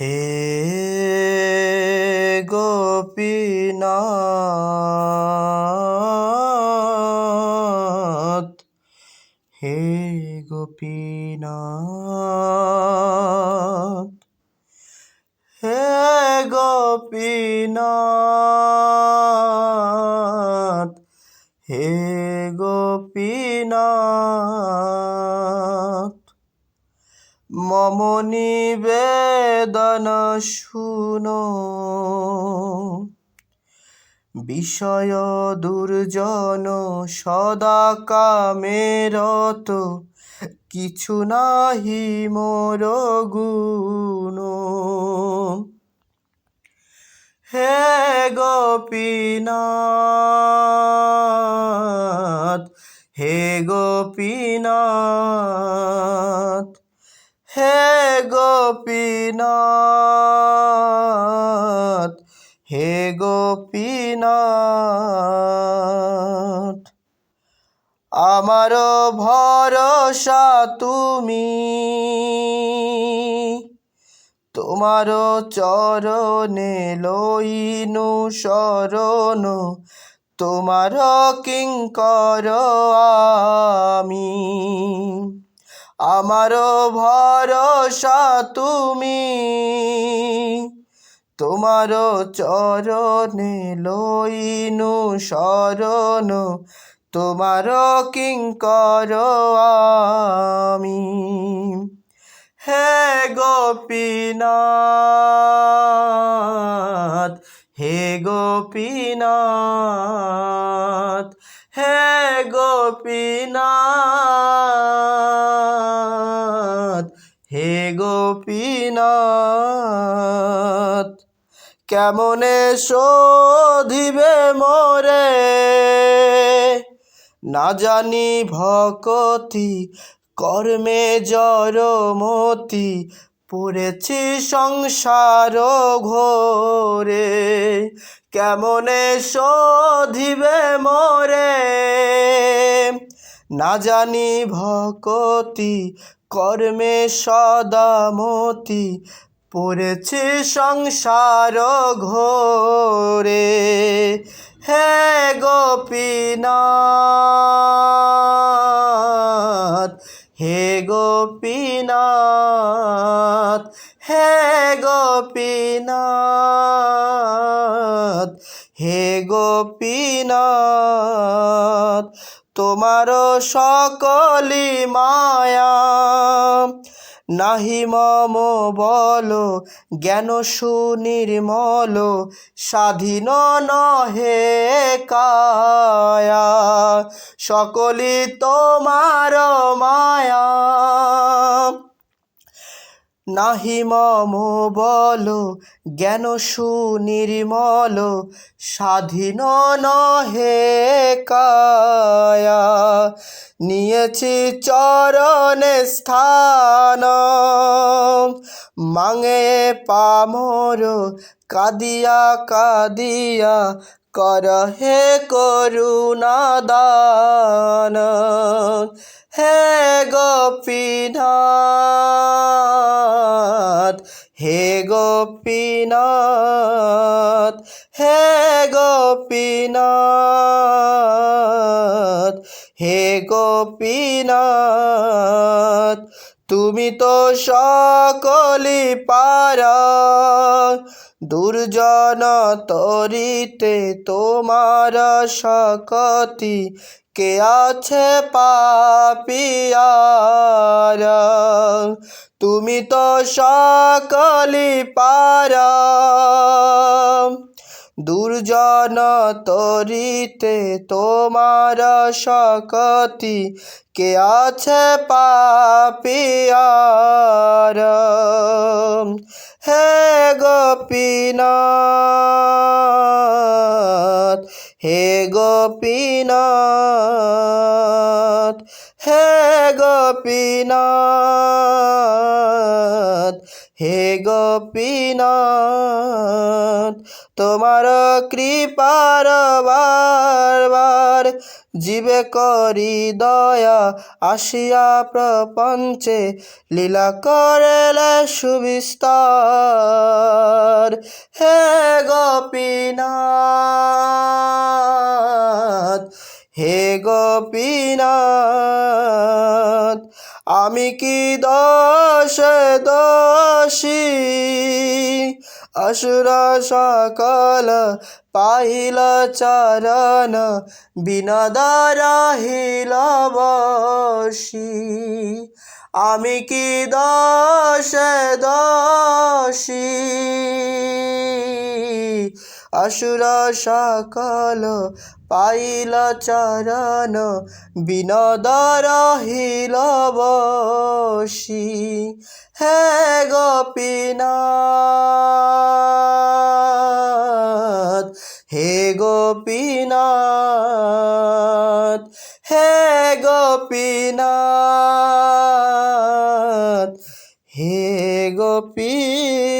হে গোপীনাথ হে গোপীনাথ হে গোপীনাথ হে গোপীনাথ। মম নিবেদন শুনো। বিষয় দুর্জন সদা কামেরত কিছু নাহি মোর গুণ। হে গোপীনাথ হে গোপীনাথ আমার ভরসা তুমি তোমার চরণে লইনু শরণ তোমার কিঙ্কর আমি। আমার ভরসা তুমি। তোমার চরণে লইনু শরণ, তোমার কিঙ্কর আমি। হে গোপীনাথ হে গোপীনাথ হে গোপীনাথ। গোপীনাথ কেমনে শোধিবে মরে? না জানি ভকতি, কর্মে জড়মতি, পড়েছি সংসার ঘোরে। কেমনে শোধিবে মরে? না জানি ভকতি কর্মে সদামতি পড়েছে সংসার ঘোরে। হে গোপীনাথ হে গোপীনাথ হে গোপীনাথ হে গোপীনাথ তোমার সকলি মায়া। নাহি মম বল জ্ঞান সুনির্মল স্বাধীন নহে কায়া। সকলি তোমার মায়া। নাহি মম বল, জ্ঞান সুনির্মল, স্বাধীন নহে কায়া। নিয়েছি চরণে স্থান, মাঙে পামর, কাদিয়া কাদিয়া, কর হে করুণা দান গোপীনাথ, হে গোপীনাথ হে গোপীনাথ, তুমি তো সকলি পারা, দুর্জন তরিতে তোমার শকতি, কে আছে পাপিয়ারা তুমি তো সকলি পার দুর্জন তরিতে তোমার শকতি, কে আছে পাপিয়ার হে গোপীনাথ হে গোপীনাথ হে গোপীনাথ। হে গোপীনাথ, তোমার কৃপার বারবার জীবে করি দয়া আসিয়া প্রপঞ্চে লীলা করেলে সুবিস্তার। হে গোপীনাথ হে গোপীনাথ, আমি কি দোষ দোষী? অসুর সকল পাইল চরণ বিনদর হিল বসি। আমি কি দোষ দোষী? অসুর সকল পাইল চরণ, বিনদর হিল বসি। হে গোপীনাথ হে গোপীনাথ হে গোপীনাথ হে গোপীনাথ।